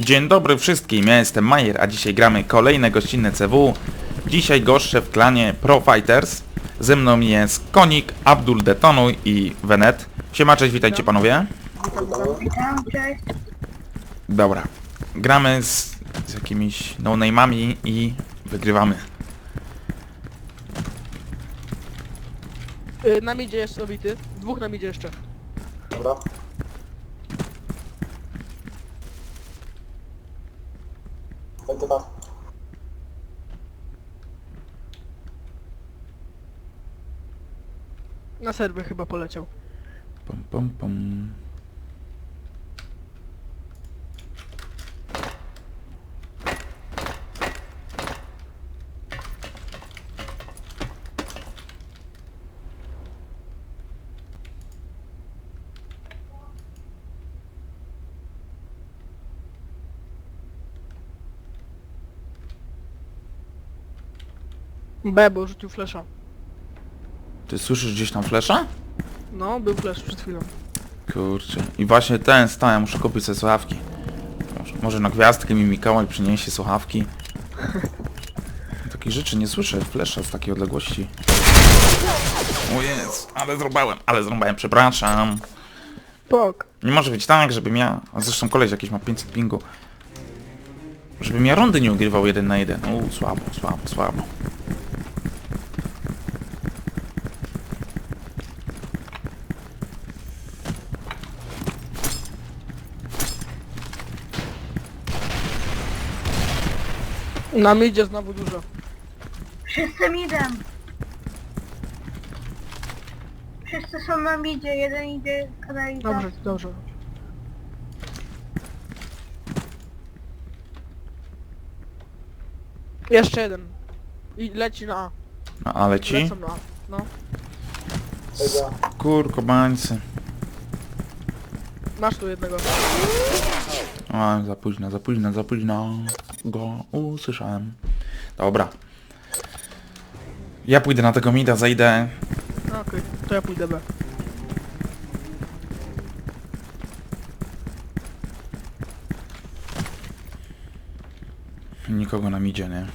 Dzień dobry wszystkim, ja jestem Majer, a dzisiaj gramy kolejne gościnne CW. Dzisiaj goszczę w klanie Pro Fighters. Ze mną jest Konik, Abdul Detonuj i Venet. Siema, cześć, witajcie panowie. Witam, cześć. Dobra, gramy z, z jakimiś no-name'ami i wygrywamy. Y, na midzie jest obity. Dwóch na midzie jeszcze. Dobra. Tak. Na serwy chyba poleciał. Pum, pum, pum. B, bo rzucił flesza. Ty słyszysz gdzieś tam flesza? No, był flash przed chwilą. Kurczę. I właśnie ten stałem, muszę kupić sobie słuchawki. Może, może na gwiazdkę mi Mikołaj przyniesie słuchawki. Takich rzeczy nie słyszę, flesza z takiej odległości. O jest, ale zrobałem, ale zrobałem, przepraszam. Pok. Nie może być tak, żebym ja, a zresztą koleś jakiś ma 500 pingu. Żebym ja rundy nie ugrywał jeden na jeden. U, słabo, słabo, słabo. Na midzie znowu dużo. Wszyscy midem. Wszyscy są na midzie, jeden idzie kanaliza. Dobrze, dobrze. Jeszcze jeden. I leci na A. No ale ci? Lecą na A. No. Kurko bańcy. Masz tu jednego. O, za późno, za późno, za późno. Go usłyszałem. Dobra. Ja pójdę na tego mida, zajdę. No, Okej, to ja pójdę B. Nikogo na midzie, nie?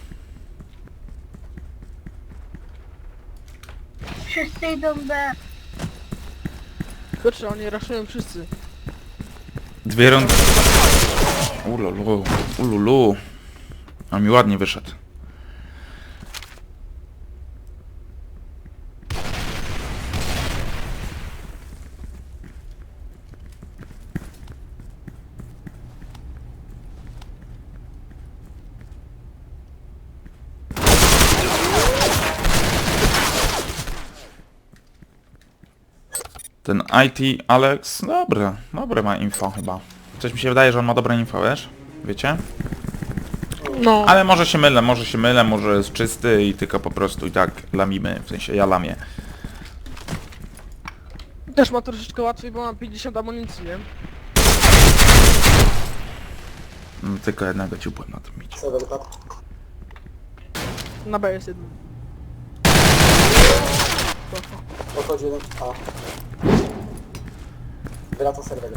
Wszyscy idą B. Kurczę, oni raszują wszyscy. Dwie rundy. Ululu, ululu. Mi ładnie wyszedł. Ten IT Alex, dobre, dobre ma info chyba. Coś mi się wydaje, że on ma dobre info, wiesz? Wiecie? No. Ale może się mylę, może się mylę, może jest czysty i tylko po prostu i tak lamimy, w sensie ja lamię. Też ma troszeczkę łatwiej, bo mam 50 amunicji, nie? No, tylko jednego ciupłem na tym micie. Serwer. Na B jest jeden. Spoko. Podchodzi jeden. A. Wraca serwer.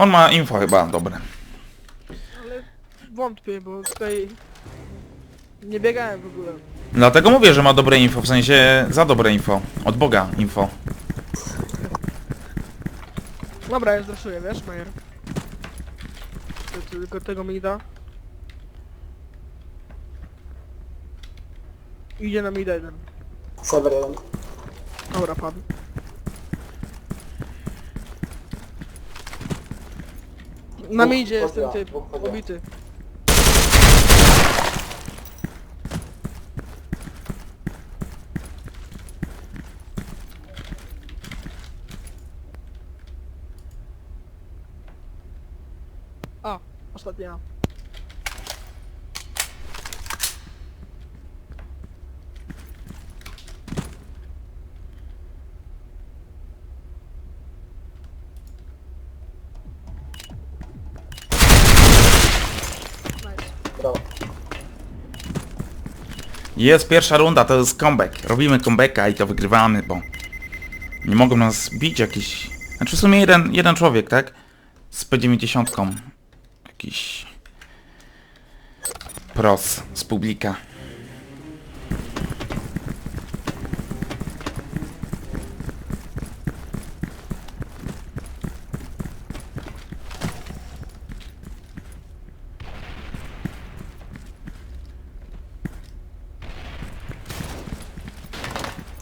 On ma info chyba dobre. Ale wątpię, bo tutaj nie biegałem w ogóle. Dlatego mówię, że ma dobre info, w sensie za dobre info. Od Boga info. Dobra, ja zraszuję, wiesz, Majer? Ty- Tylko tego mi da. Idzie na mida jeden. Serwer jeden. Dobra, padł. Na Dwóch midzie jest ten typ, dwóch podbiera. obity. A, ostatnia. Jest pierwsza runda, to jest comeback. Robimy comebacka i to wygrywamy, bo nie mogą nas bić jakiś... Znaczy w sumie jeden, jeden człowiek, tak? Z P90. Jakiś... Pros z publika.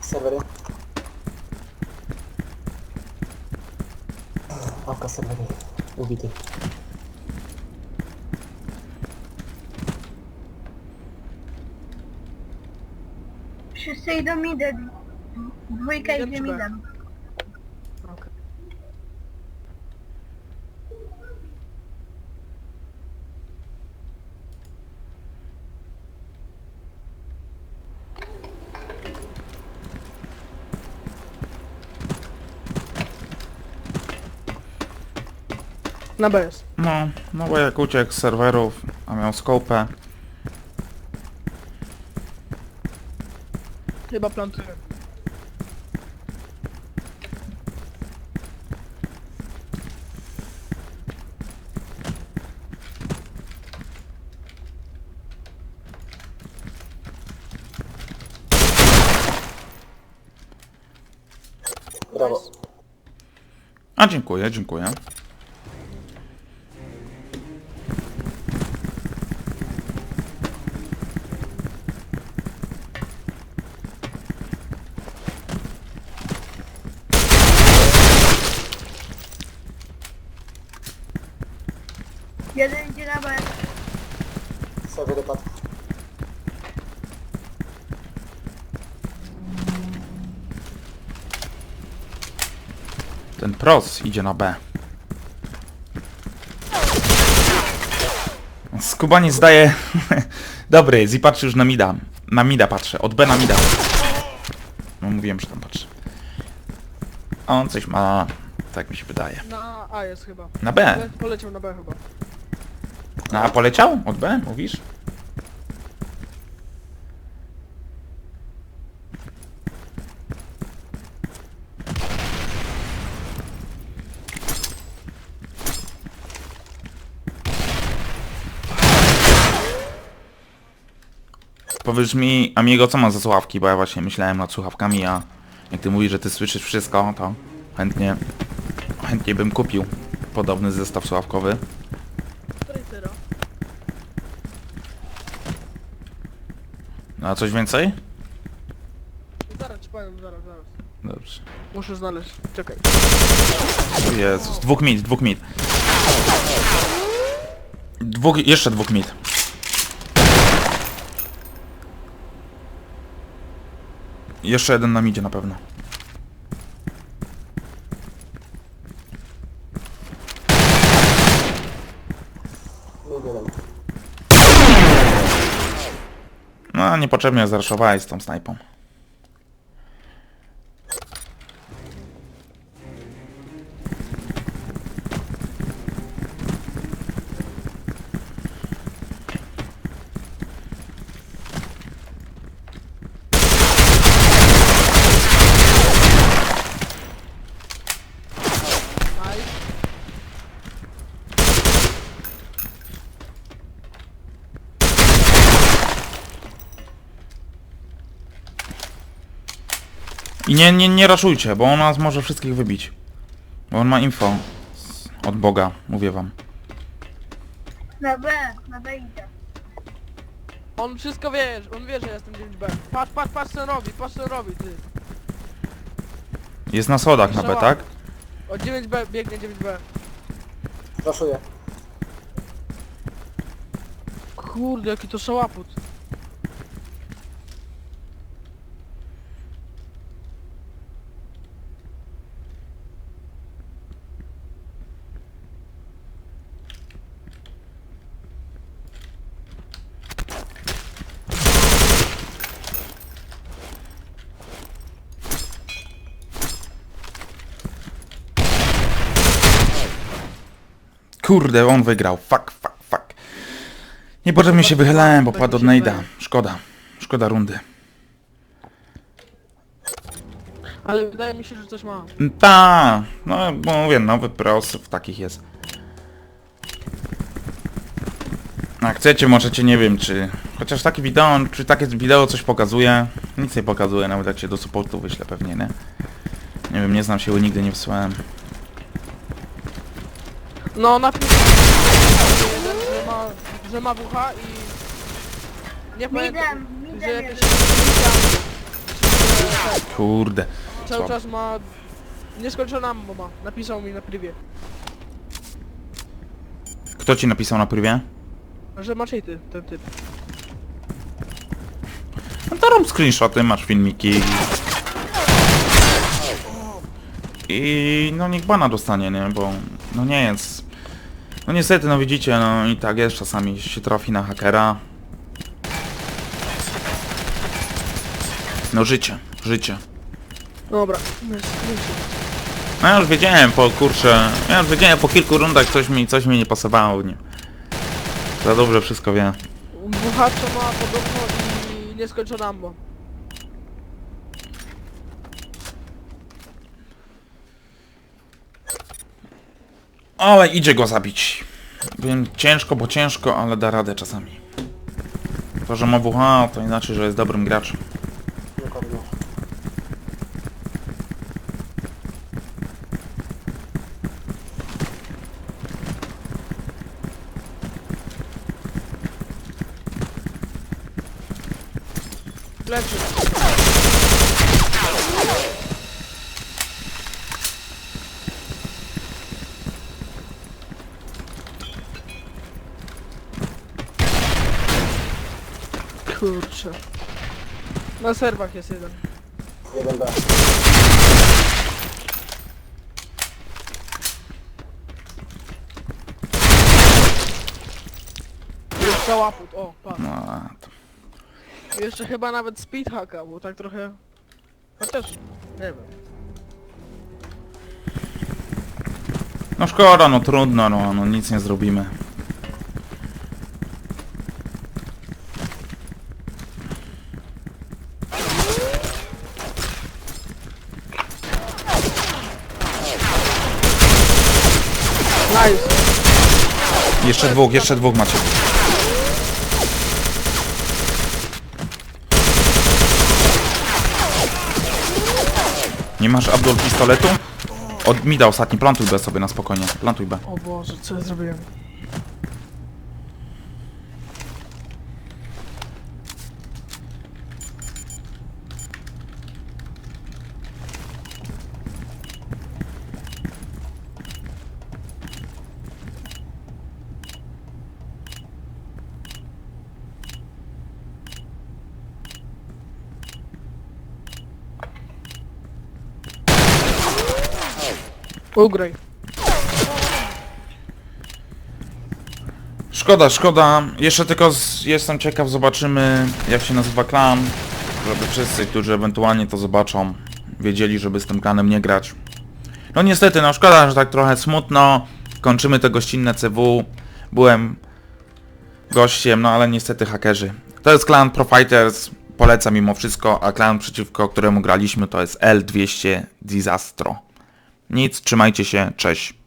Serwery. Awka serwery. Ubity. Wszyscy idą midę. Dwójka Midem idzie Na B jest. No, no bo jak uciekł z serwerów, a miał skopę. Chyba plantuję. Brawo. A dziękuję, dziękuję. Jeden idzie na B. Serwery padł. Ten pros idzie na B. Skubani zdaje... Dobry jest i patrzy już na mida. Na mida patrzę, od B na mida. No mówiłem, że tam patrzy. On coś ma... Tak mi się wydaje. Na A jest chyba. Na B. Le poleciał na B chyba. Na A poleciał? Od B? Mówisz? Powiedz mi, Amigo, co ma za słuchawki? Bo ja właśnie myślałem nad słuchawkami, a jak ty mówisz, że ty słyszysz wszystko, to chętnie, chętnie bym kupił podobny zestaw słuchawkowy. A coś więcej? Zaraz ci powiem, zaraz, zaraz. Dobrze. Muszę znaleźć. Czekaj. Jezus, dwóch mit, dwóch mit. Dwóch, jeszcze dwóch mit. Jeszcze jeden nam idzie na pewno. Niepotrzebnie zaraszowałeś z tą snajpą. Nice. I nie, nie, nie raszujcie, bo on nas może wszystkich wybić. Bo on ma info. Od Boga, mówię wam. Na B. Na B idzie. On wszystko wie, on wie, że jestem 9B. Patrz, patrz, patrz co on robi, patrz co on robi, ty. Jest na schodach na B, tak? O 9B, biegnie 9B. Raszuję. Kurde, jaki to szałaput. Kurde, on wygrał. Fuck, fuck, fuck. Niepotrzebnie się wychylałem, bo padł od Nejda. Szkoda. szkoda rundy. Ale wydaje mi się, że coś ma. Ta, no bo mówię, nowy pros w takich jest. A chcecie, możecie, nie wiem, czy... Chociaż takie wideo, czy takie wideo coś pokazuje? Nic nie pokazuje, nawet jak się do supportu wyślę pewnie, nie? Nie wiem, nie znam się, bo nigdy nie wysłałem. No napisz jeden, że ma, że ma WH i... Nie pamiętam, Midem, że midem jakieś... jeden. Kurde. Cały Słabo. czas ma... Nieskończona ammo ma. Napisał mi na privie. Kto ci napisał na privie? Że ma cheaty, ten typ. No to rób screenshoty, masz filmiki. I no niech bana dostanie, nie? Bo no nie jest. No niestety, no widzicie, no i tak jest, czasami się trafi na hakera. No życie, życie. Dobra. No ja już wiedziałem po kurczę, ja już wiedziałem po kilku rundach coś mi, coś mi nie pasowało, nie. Za dobrze wszystko wie. WH co ma podobno i nieskończona ammo. Ale idzie go zabić. Wiem, ciężko, bo ciężko, ale da radę czasami. To, że ma WH, to inaczej, że jest dobrym graczem. Leczy. Kurczę. Na serwach jest jeden. 1B. Jeszcze łaput, o, patrz. No, a to... Jeszcze chyba nawet speedhacka, bo tak trochę... Chociaż, nie wiem. no szkoda, no trudno, no, no nic nie zrobimy. Nice. Jeszcze dwóch, jeszcze dwóch macie. Nie masz Abdul pistoletu? Od mida ostatni, plantuj B sobie na spokojnie, plantuj B. O Boże, co ja zrobiłem? Ugraj. Szkoda, szkoda. Jeszcze tylko z, jestem ciekaw, zobaczymy jak się nazywa klan, żeby wszyscy, którzy ewentualnie to zobaczą, wiedzieli, żeby z tym klanem nie grać. No niestety, no szkoda, że tak trochę smutno. Kończymy te gościnne CW. Byłem gościem, no ale niestety hakerzy. To jest klan Profighters, polecam mimo wszystko, a klan przeciwko któremu graliśmy to jest L200 Disastro. Nic, trzymajcie się, cześć.